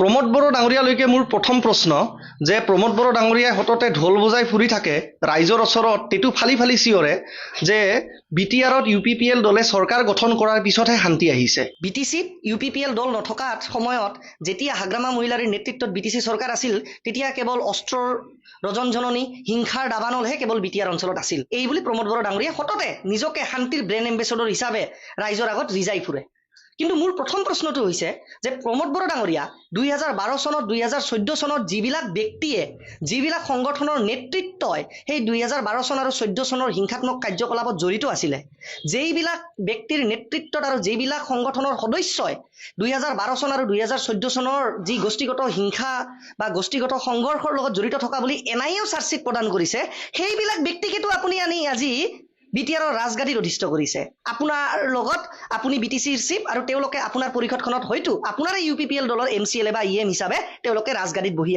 প্ৰমোদ বড়ো ডাঙৰীয়ালৈকে মোৰ প্ৰথম প্ৰশ্ন যে প্ৰমোদ বড়ো ডাঙৰীয়াই সততে ঢোল বজাই ফুৰি থাকে ৰাইজৰ ওচৰত টেটু ফালি ফালি চিঞৰে যে বি টি আৰত ইউ পি পি এল দলে চৰকাৰ গঠন কৰাৰ পিছতহে শান্তি আহিছে। বি টি চিত ইউ পি পি এল দল নথকা সময়ত যেতিয়া হাগ্ৰামা মহিলাৰীৰ নেতৃত্বত বি টি চি চৰকাৰ আছিল তেতিয়া কেৱল অস্ত্ৰৰ ৰজনজননী হিংসাৰ দাবানলহে কেৱল বি টি আৰ অঞ্চলত আছিল। এই বুলি প্ৰমোদ বড়ো ডাঙৰীয়াই সততে নিজকে শান্তিৰ ব্ৰেণ্ড এম্বেচেডৰ হিচাপে ৰাইজৰ আগত ৰিজাই ফুৰে। কিন্তু মোৰ প্ৰথম প্ৰশ্নটো হৈছে যে প্ৰমোদ বড়ো ডাঙৰীয়া দুই হাজাৰ বাৰ চনত দুই হাজাৰ চৈধ্য চনত যিবিলাক ব্যক্তিয়ে যিবিলাক সংগঠনৰ নেতৃত্বই সেই দুই হাজাৰ বাৰ চন আৰু চৈধ্য চনৰ হিংসাত্মক কাৰ্যকলাপত জড়িত আছিলে যেইবিলাক ব্যক্তিৰ নেতৃত্বত আৰু যিবিলাক সংগঠনৰ সদস্যই দুই হাজাৰ বাৰ চন আৰু দুই হাজাৰ চৈধ্য চনৰ যি গোষ্ঠীগত হিংসা বা গোষ্ঠীগত সংঘৰ্ষৰ লগত জড়িত থকা বুলি এন আই এও চাৰ্জশ্বিট প্ৰদান কৰিছে সেইবিলাক ব্যক্তিকেতো আপুনি আনি আজি বি টি আৰৰ ৰাজগাদীত অধিষ্ঠ কৰিছে। আপোনাৰ লগত আপুনি বি টি চিৰ চিফ আৰু তেওঁলোকে আপোনাৰ পৰিষদখনত হয়তো আপোনাৰে ইউ পি পি এল দলৰ এম চি এল এ বা ই এম হিচাপে তেওঁলোকে ৰাজগাদীত বহি আছে।